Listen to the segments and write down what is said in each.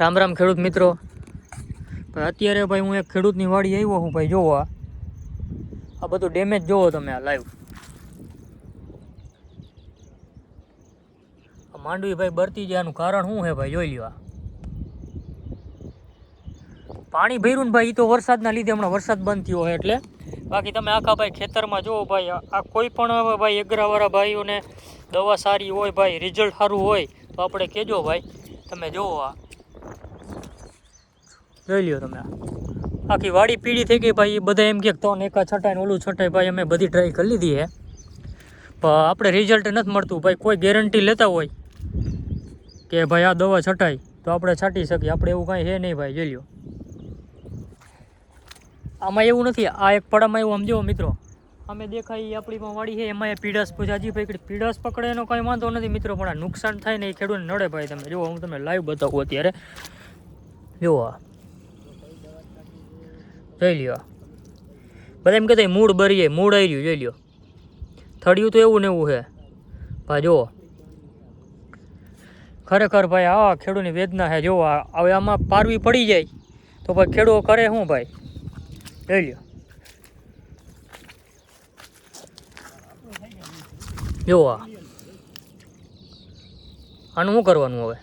રામ રામ ખેડૂત મિત્રો. પણ અત્યારે ભાઈ હું એક ખેડૂતની વાડી આવ્યો હું ભાઈ જોવો આ. બધું ડેમેજ જોવો તમે આ લાઈવ માંડવી ભાઈ બરતી જવાનું કારણ શું છે ભાઈ જોઈ લ્યો પાણી ભર્યું ને ભાઈ એ તો વરસાદના લીધે હમણાં વરસાદ બંધ થયો હોય એટલે. બાકી તમે આખા ભાઈ ખેતરમાં જુઓ ભાઈ, આ કોઈ પણ ભાઈ એગરાવાળા ભાઈઓને દવા સારી હોય ભાઈ રિઝલ્ટ સારું હોય, તો આપણે કહેજો ભાઈ, તમે જુઓ આ. જોઈ લ્યો તમે. આખી વાડી પીળી થઈ ગઈ ભાઈ. બધા એમ કે ત્રણ એકા છટાય ને ઓલું છટાય. ભાઈ, અમે બધી ટ્રાય કરી લીધી હે. પણ આપણે રિઝલ્ટ નથી મળતું. ભાઈ, કોઈ ગેરંટી લેતા હોય કે ભાઈ આ દવા છટાય, તો આપણે છાંટી શકીએ. આપણે એવું કાંઈ હે નહીં ભાઈ, જોઈ લ્યો. આમાં એવું નથી. આ એક પડામાં એવું, આમ જુઓ મિત્રો. અમે દેખાય ઈ આપણી પણ વાડી છે. એમાં એ પીડાસ જાજી ભાઈ પીડાસ પકડે એનો કાંઈ વાંધો નથી મિત્રો. પણ આ નુકસાન થાય ને એ ખેડૂતને નડે ભાઈ તમે. જુઓ, હું તમને લાઈવ બતાવું અત્યારે. જુઓ જોઈ લ્યો. બધા એમ કહેતા મૂળ બરીએ, મૂળ આવી રહ્યું જોઈ લ્યો. થળિયું તો એવું ને એવું છે. ભાઈ જુઓ. ખરેખર ભાઈ આવા ખેડૂતની વેદના છે. જુઓ હવે આમાં પારવી પડી જાય. તો ભાઈ ખેડૂતો કરે શું ભાઈ? જોઈ લ્યો. જુઓ આનું શું કરવાનું હવે?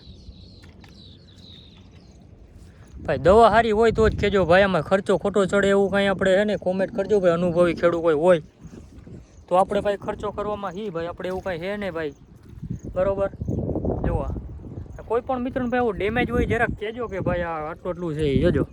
ભાઈ, દવા સારી હોય તો જ કહેજો ભાઈ, આમાં ખર્ચો ખોટો ચડે એવું કાંઈ આપણે હે ને કોમેન્ટ કરજો ભાઈ, અનુભવી ખેડૂત કોઈ હોય. તો આપણે ભાઈ ખર્ચો કરવામાં હી ભાઈ, આપણે એવું કાંઈ હે ને ભાઈ. બરોબર? જોવા. કોઈ પણ મિત્રને ભાઈ એવું ડેમેજ હોય જરાક કહેજો કે ભાઈ આ આટલું આટલું છે એ જોજો.